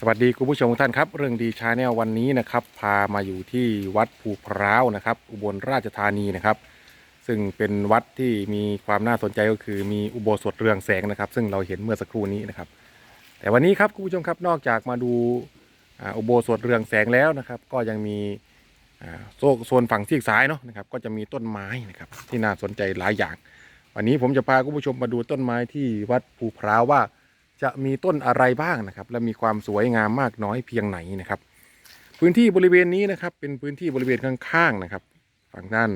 สวัสดีคุณผู้ชมทุกท่านครับ เรื่องดีชาแนลวันนี้นะครับ พามาอยู่ที่วัดภูพร้าวนะครับ อุบลราชธานีนะครับ ซึ่งเป็นวัดที่มีความน่าสนใจก็คือมีอุโบสถเรืองแสงนะครับ ซึ่งเราเห็นเมื่อสักครู่นี้นะครับ แต่วันนี้ครับคุณผู้ชมครับนอกจากมาดูอุโบสถเรืองแสงแล้วนะครับ ก็ยังมีโซโซนฝั่งซีกซ้ายเนาะนะครับก็จะมีต้นไม้นะครับที่น่าสนใจหลายอย่าง วันนี้ผมจะพาคุณผู้ชมมาดูต้นไม้ที่วัดภูพร้าวว่า จะมีต้นอะไรบ้างนะครับ และมีความสวยงามมากน้อยเพียงไหนนะครับ พื้นที่บริเวณนี้นะครับ เป็นพื้นที่บริเวณข้างๆนะครับ ฝั่งด้าน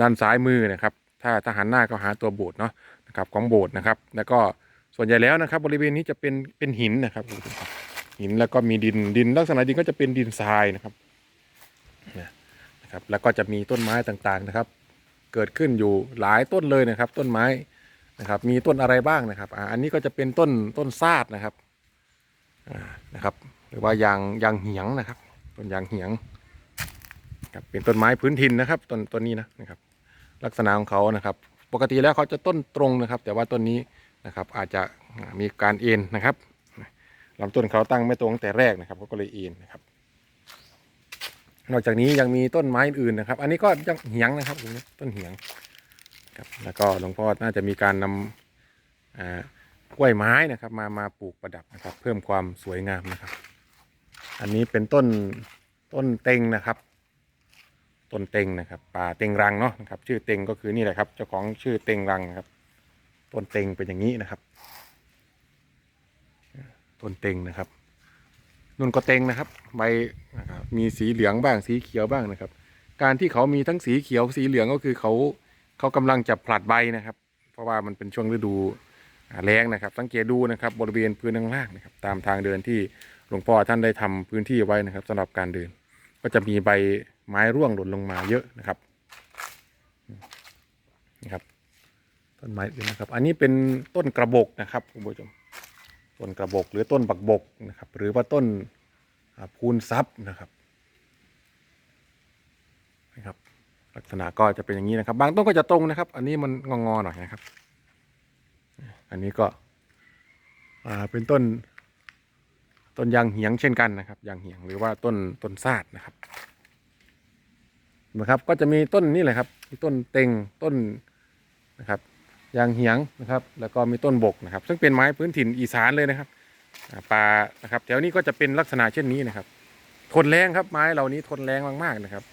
ด้านซ้ายมือนะครับ ถ้าถ้าหันหน้าก็หาตัวโบสถ์เนาะนะครับของโบสถ์นะครับ แล้วก็ส่วนใหญ่แล้วนะครับ บริเวณนี้จะเป็นเป็นหินนะครับ หินแล้วก็มีดินดิน ลักษณะดินก็จะเป็นดินทรายนะครับนะครับ แล้วก็จะมีต้นไม้ต่างๆนะครับ เกิดขึ้นอยู่หลายต้นเลยนะครับ ต้นไม้ นะครับ มีต้นอะไรบ้างนะครับอ่าอันนี้ก็จะเป็นต้นต้นซาดนะครับอ่านะครับ หรือว่ายางยางเหียงนะครับ ต้นยางเหียงครับเป็นต้นไม้พื้นถิ่นนะครับต้นต้นนี้นะนะครับ ลักษณะของเขานะครับ ปกติแล้วเขาจะต้นตรงนะครับ แต่ว่าต้นนี้นะครับ อาจจะมีการเอ็นนะครับลำต้นเขาตั้งไม่ตรงตั้งแต่แรกนะครับเขาก็เลยเอ็นนะครับ นอกจากนี้ยังมีต้นไม้อื่นนะครับ อันนี้ก็ยังเหียงนะครับต้นเหียง ครับ แล้วก็หลวงพ่อน่าจะมีการนำกล้วยไม้นะครับมามาปลูกประดับนะครับ เพิ่มความสวยงามนะครับ อันนี้เป็นต้นต้นเต็งนะครับ ต้นเต็งนะครับป่าเต็งรังเนาะนะครับ ชื่อเต็งก็คือนี่แหละครับ เจ้าของชื่อเต็งรังครับ ต้นเต็งเป็นอย่างนี้นะครับ ต้นเต็งนะครับนุ่นก็เต็งนะครับ ใบนะครับมีสีเหลืองบ้างสีเขียวบ้างนะครับ การที่เขามีทั้งสีเขียวสีเหลืองก็คือเขา เขากำลังจะผลัดใบนะครับ เพราะว่ามันเป็นช่วงฤดูแล้งนะครับ สังเกตดูนะครับบริเวณพื้นข้างล่างนะครับ ตามทางเดินที่หลวงพ่อท่านได้ทำพื้นที่ไว้นะครับสำหรับการเดิน ก็จะมีใบไม้ร่วงหล่นลงมาเยอะนะครับนี่ครับต้นไม้อื่นนะครับ อันนี้เป็นต้นกระบอกนะครับคุณผู้ชมต้นกระบอกหรือต้นบักบกนะครับ หรือว่าต้นพูนซับนะครับนะครับ ลักษณะก็จะเป็นอย่างนี้นะครับ บางต้นก็จะตรงนะครับ อันนี้มันงอๆหน่อยนะครับ อันนี้ก็ อ่าเป็นต้น ต้นยางเหียงเช่นกันนะครับยางเหียงหรือว่าต้นต้นซาดนะครับนะครับ ก็จะมีต้นนี่แหละครับมีต้นเต็งต้นนะครับยางเหียงนะครับ แล้วก็มีต้นบกนะครับ ซึ่งเป็นไม้พื้นถิ่นอีสานเลยนะครับป่านะครับแถวนี้ก็จะเป็นลักษณะเช่นนี้นะครับ ทนแรงครับไม้เหล่านี้ทนแรงมากๆนะครับ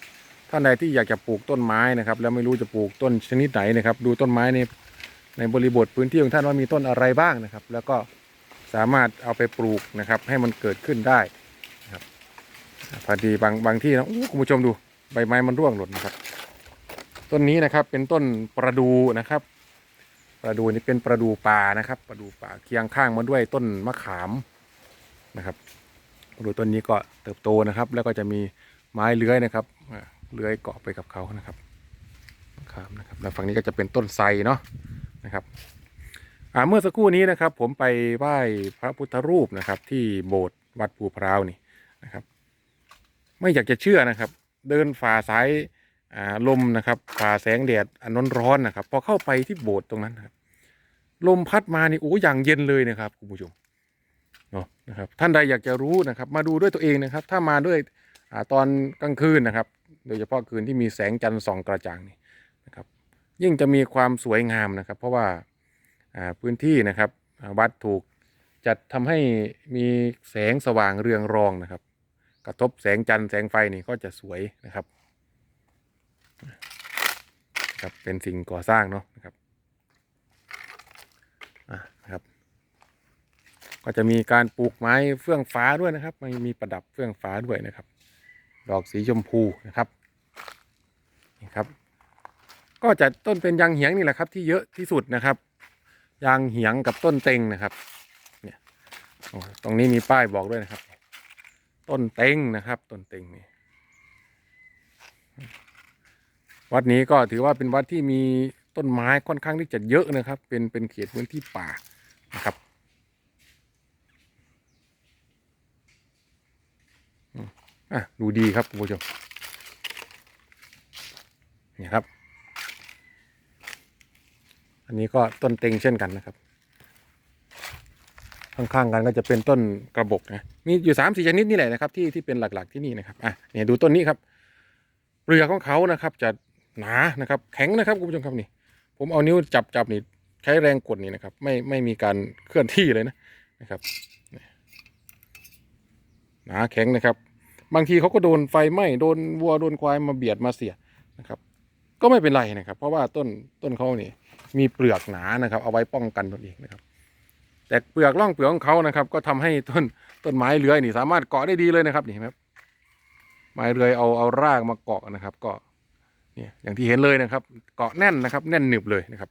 ท่านใดที่อยากจะปลูกต้นไม้นะครับ แล้วไม่รู้จะปลูกต้นชนิดไหนนะครับ ดูต้นไม้ในในบริบทพื้นที่ของท่านว่ามีต้นอะไรบ้างนะครับ แล้วก็สามารถเอาไปปลูกนะครับ ให้มันเกิดขึ้นได้นะครับพอดีบางบางที่นะโอ้คุณผู้ชมดูใบไม้มันร่วงหล่นนะครับ ต้นนี้นะครับเป็นต้นประดูนะครับ ประดูนี่เป็นประดูป่านะครับ ประดูป่าเคียงข้างมาด้วยต้นมะขามนะครับประดูต้นนี้ก็เติบโตนะครับ แล้วก็จะมีไม้เลื้อยนะครับ เลื้อยเกาะไปกับเขานะครับครับนะครับแล้วฝั่งนี้ก็จะเป็นต้นไทรเนาะนะครับอ่าเมื่อสักครู่นี้นะครับ ผมไปไหว้พระพุทธรูปนะครับ ที่โบสถ์วัดภูพร้าวนี่นะครับ ไม่อยากจะเชื่อนะครับ เดินฝ่าสายอ่าลมนะครับฝ่าแสงแดดอันนร้อนนะครับ พอเข้าไปที่โบสถ์ตรงนั้นนะครับ ลมพัดมานี่โอ้อย่างเย็นเลยนะครับคุณผู้ชมเนาะนะครับ ท่านใดอยากจะรู้นะครับ มาดูด้วยตัวเองนะครับ ถ้ามาด้วยอ่าตอนกลางคืนนะครับ โดยเฉพาะคืนที่มีแสงจันทร์ส่องกระจ่างนี่นะครับ ยิ่งจะมีความสวยงามนะครับ เพราะว่าพื้นที่นะครับวัดถูกจัดทำให้มีแสงสว่างเรืองรองนะครับ กระทบแสงจันทร์แสงไฟนี่ก็จะสวยนะครับครับเป็นสิ่งก่อสร้างเนาะนะครับอะนะครับ ก็จะมีการปลูกไม้เฟื่องฟ้าด้วยนะครับ มันมีประดับเฟื่องฟ้าด้วยนะครับ ดอกสีชมพูนะครับ ครับ ก็จะต้นเป็นยางเหียงนี่แหละครับ ที่เยอะที่สุดนะครับ ยางเหียงกับต้นเต็งนะครับ เนี่ยตรงนี้มีป้ายบอกด้วยนะครับ ต้นเต็งนะครับ ต้นเต็งนี่วัดนี้ก็ถือว่าเป็นวัดที่มีต้นไม้ค่อนข้างที่จะเยอะนะครับ เป็นเป็นเขตพื้นที่ป่านะครับอะดูดีครับคุณผู้ชม นี่ครับ อันนี้ก็ต้นเต็งเช่นกันนะครับ ข้างๆกันก็จะเป็นต้นกระบอกนะมีอยู่สามสี่ชนิดนี่แหละนะครับ ที่ที่เป็นหลักๆที่นี่นะครับอะเนี่ยดูต้นนี้ครับเปลือกของเขานะครับ จะหนานะครับ แข็งนะครับคุณผู้ชมครับนี่ ผมเอานิ้วจับจับนี่ใช้แรงกดนี่นะครับ ไม่ไม่มีการเคลื่อนที่เลยนะนะครับหนาแข็งนะครับ บางทีเขาก็โดนไฟไหม้โดนวัวโดนควายมาเบียดมาเสียนะครับ ก็ไม่เป็นไรนะครับ เพราะว่าต้นต้นเขานี่มีเปลือกหนานะครับ เอาไว้ป้องกันตนเองนะครับ แต่เปลือกร่องเปลือกของเขานะครับ ก็ทำให้ต้นต้นไม้เลื้อยนี่สามารถเกาะได้ดีเลยนะครับนี่เห็นไหมครับไม้เลื้อยเอาเอารากมาเกาะนะครับ ก็เนี่ยอย่างที่เห็นเลยนะครับ เกาะแน่นนะครับ แน่นหนึบเลยนะครับ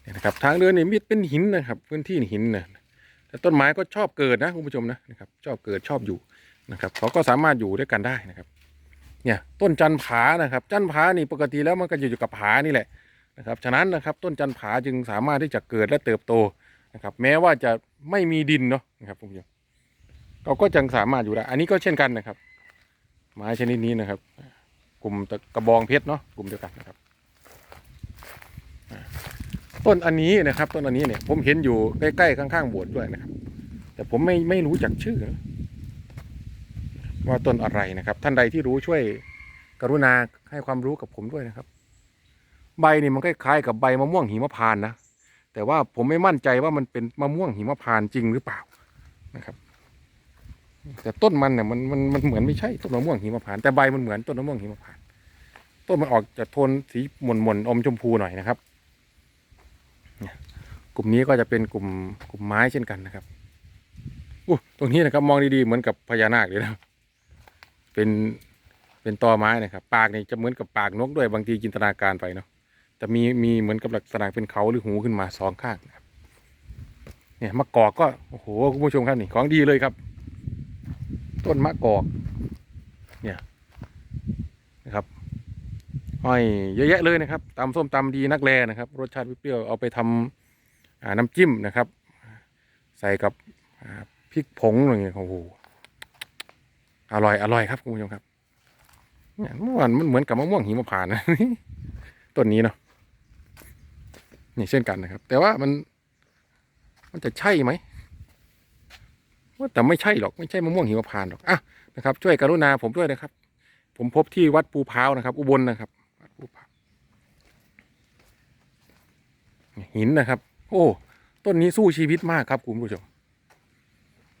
เนี่ยนะครับ ทางเดินนี่มีเป็นหินนะครับ พื้นที่หินนะแต่ต้นไม้ก็ชอบเกิดนะคุณผู้ชมนะนะครับ ชอบเกิดชอบอยู่ นะครับเขาก็สามารถอยู่ด้วยกันได้นะครับ เนี่ยต้นจันผานะครับ จันผานี่ปกติแล้วมันก็อยู่กับผานี่แหละนะครับ ฉะนั้นนะครับต้นจันผาจึงสามารถที่จะเกิดและเติบโตนะครับ แม้ว่าจะไม่มีดินเนาะนะครับคุณผู้ชมเราก็ยังสามารถอยู่ได้อันนี้ก็เช่นกันนะครับ ไม้ชนิดนี้นะครับ กลุ่มกระบองเพชรเนาะกลุ่มเดียวกันนะครับต้นอันนี้นะครับ ต้นอันนี้เนี่ยผมเห็นอยู่ใกล้ๆข้างๆโบสถ์ด้วยนะครับ แต่ผมไม่ไม่รู้จักชื่อนะ ว่าต้นอะไรนะครับ ท่านใดที่รู้ช่วยกรุณาให้ความรู้กับผมด้วยนะครับ ใบนี่มันคล้ายๆกับใบมะม่วงหิมพานนะแต่ว่าผมไม่มั่นใจว่ามันเป็นมะม่วงหิมพานจริงหรือเปล่านะครับ แต่ต้นมันเนี่ยมันมันมันเหมือนไม่ใช่ต้นมะม่วงหิมพานแต่ใบมันเหมือนต้นมะม่วงหิมพานต้นมันออกจะโทนสีหม่นหม่นๆอมชมพูหน่อยนะครับเนี่ยกลุ่มนี้ก็จะเป็นกลุ่มกลุ่มไม้เช่นกันนะครับอู้ตรงนี้นะครับมองดีๆเหมือนกับพญานาคเลยนะ เป็นเป็นตอไม้นะครับปากนี่จะเหมือนกับปากนกด้วยบางทีจินตนาการไปเนาะแต่มีมีเหมือนกับลักษณะเป็นเขาหรือหูขึ้นมาสองข้างนะครับเนี่ยมะกอกก็โอ้โหคุณผู้ชมครับนี่ของดีเลยครับ ต้นมะกอกเนี่ยนะครับอ้อยเยอะแยะเลยนะครับตำส้มตำดีนักแลนะครับ รสชาติเปรี้ยวๆเอาไปทำอ่าน้ำจิ้มนะครับ ใส่กับพริกผงอะไรเงี้ยโอ้โห อร่อยอร่อยครับคุณผู้ชมครับเนี่ยเมื่อวานมันเหมือนกับมะม่วงหิมพานต์นะต้นนี้เนาะนี่เช่นกันนะครับ แต่ว่ามัน มันจะใช่ไหมว่าแต่ไม่ใช่หรอกไม่ใช่มะม่วงหิมพานต์หรอกอะนะครับ ช่วยกรุณาผมด้วยนะครับ ผมพบที่วัดปูพร้าวนะครับ อุบลนะครับวัดปูพร้าวหินนะครับ โอ้ต้นนี้สู้ชีวิตมากครับคุณผู้ชม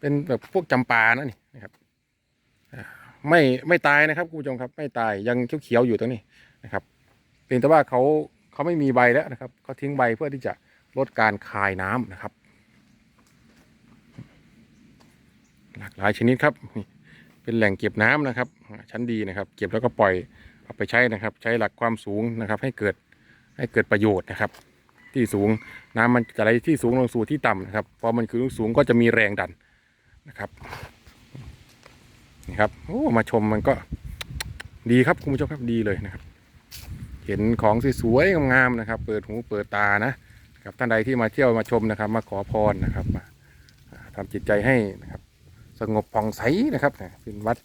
เป็นแบบพวกจำปานะนี่นะครับ ไม่ไม่ตายนะครับคุณผู้ชมครับ ไม่ตายยังเขียวๆอยู่ตรงนี้นะครับเพียงแต่ว่าเขาเขาไม่มีใบแล้วนะครับเขาทิ้งใบเพื่อที่จะลดการคายน้ำนะครับ หลากหลายชนิดครับ เป็นแหล่งเก็บน้ำนะครับ ชั้นดีนะครับ เก็บแล้วก็ปล่อยเอาไปใช้นะครับ ใช้หลักความสูงนะครับ ให้เกิดให้เกิดประโยชน์นะครับ ที่สูงน้ำมันจะไหลที่สูงลงสู่ที่ต่ำนะครับพอมันคือสูงก็จะมีแรงดันนะครับ นี่ครับโอ้มาชมมันก็ดีครับคุณผู้ชมครับดีเลยนะครับ เห็นของสวยๆงามๆนะครับ เปิดหูเปิดตานะครับท่านใดที่มาเที่ยวมาชมนะครับ มาขอพรนะครับมาอ่าทำจิตใจให้นะครับ สงบผ่องใสนะครับเป็นวัด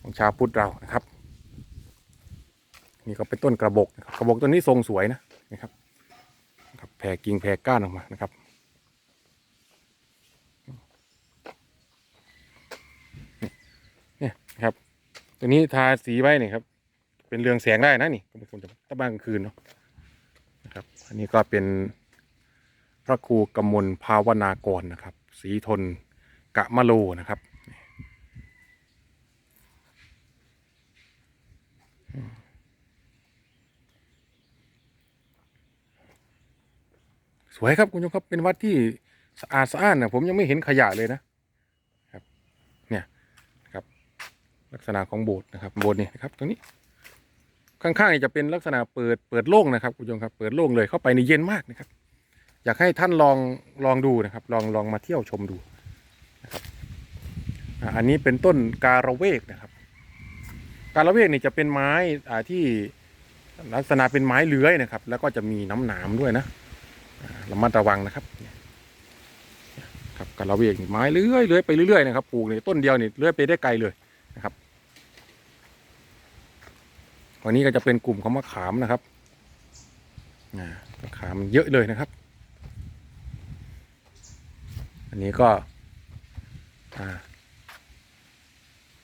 ของชาวพุทธเรานะครับ นี่ก็เป็นต้นกระบอกกระบอกต้นนี้ทรงสวยนะนะครับนะครับแผ่กิ่งแผ่ก้านออกมานะครับเนะครับ ตัวนี้ทาสีไว้นี่ครับ เป็นเรืองแสงได้นะนี่คุณผู้ชมจะถ้าบ้านกลางคืนเนาะนะครับ อันนี้ก็เป็นพระครูกำมลภาวนากรนะครับ สีทนกะมะโลนะครับ สวยครับคุณผู้ชมครับเป็นวัดที่สะอาดสะอ้านนะผมยังไม่เห็นขยะเลยนะครับ เนี่ยนะครับ ลักษณะของโบสถ์นะครับโบสถ์นี่นะครับตรงนี้ ข้างๆนี่จะเป็นลักษณะเปิดเปิดโล่งนะครับคุณผู้ชมครับ เปิดโล่งเลยเข้าไปในเย็นมากนะครับ อยากให้ท่านลองลองดูนะครับ ลองลองมาเที่ยวชมดูนะครับอันนี้เป็นต้นการะเวกนะครับ การะเวกนี่จะเป็นไม้อ่าที่ลักษณะเป็นไม้เลื้อยนะครับ แล้วก็จะมีน้ำหนามด้วยนะอ่าระมัดระวังนะครับครับการะเวกไม้เลื้อยเลื้อยไปเรื่อยๆนะครับปลูกนี่ต้นเดียวนี่เลื้อยไปได้ไกลเลย อันนี้ก็จะเป็นกลุ่มของมะขามนะครับมะขามเยอะเลยนะครับ อันนี้ก็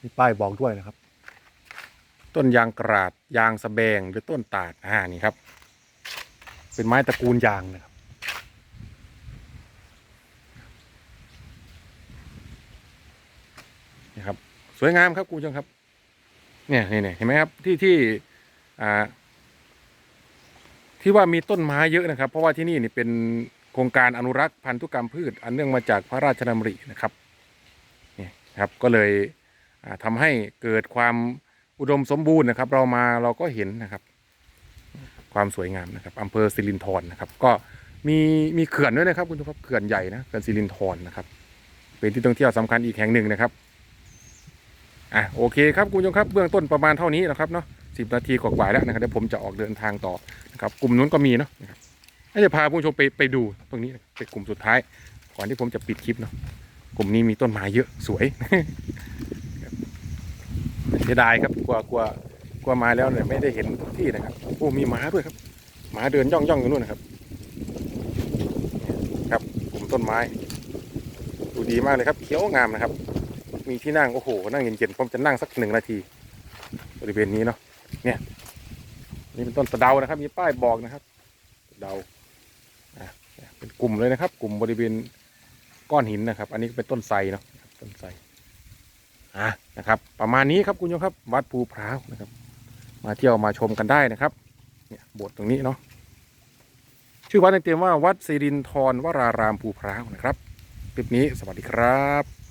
มีป้ายบอกด้วยนะครับ ต้นยางกราดยางสะแบงหรือต้นตาดอ่านี่ครับ เป็นไม้ตระกูลยางนะครับนี่ครับ สวยงามครับคุณผู้ชมครับ เนี่ยนี่เนี่ยเห็นไหมครับที่ที่ อ่าที่ว่ามีต้นไม้เยอะนะครับ เพราะว่าที่นี่นี่เป็นโครงการอนุรักษ์พันธุกรรมพืช อันเนื่องมาจากพระราชดำรินะครับนี่ครับก็เลยอ่าทำให้เกิดความอุดมสมบูรณ์นะครับ เรามาเราก็เห็นนะครับ ความสวยงามนะครับอำเภอสิรินธรนะครับ ก็มีมีเขื่อนด้วยนะครับคุณผู้ชมครับเขื่อนใหญ่นะเขื่อนสิรินธรนะครับ เป็นที่ท่องเที่ยวสำคัญอีกแห่งหนึ่งนะครับอะโอเคครับคุณผู้ชมครับเบื้องต้นประมาณเท่านี้นะครับเนาะ สิบนาทีกว่าๆแล้วนะครับเดี๋ยวผมจะออกเดินทางต่อนะครับกลุ่มนู้นก็มีเนาะนะครับจะพาคุณผู้ชมไปไปดูตรงนี้เป็นกลุ่มสุดท้าย ก่อนที่ผมจะปิดคลิปเนาะกลุ่มนี้มีต้นไม้เยอะสวยเสียดายครับกลัวกลัวกลัวมาแล้วเนี่ยไม่ได้เห็นทุกที่นะครับโอ้มีหมาด้วยครับหมาเดินย่องย่องอยู่นู่นนะครับ ครับกลุ่มต้นไม้ ดูดีมากเลยครับ เขียวงามนะครับ มีที่นั่งโอ้โหนั่งเย็นๆผมจะนั่งสักหนึ่งนาที บริเวณนี้เนาะ เนี่ยนี่เป็นต้นสะเดานะครับ มีป้ายบอกนะครับสะเดาเป็นกลุ่มเลยนะครับ กลุ่มบริเวณก้อนหินนะครับ อันนี้เป็นต้นไทรเนาะต้นไทรอะนะครับ ประมาณนี้ครับคุณผู้ชมครับ วัดภูพร้าวนะครับ มาเที่ยวมาชมกันได้นะครับ เนี่ยโบสถ์ตรงนี้เนาะชื่อวัดเต็มๆว่าวัดสิรินทรวรารามภูพร้าวนะครับคลิปนี้สวัสดีครับ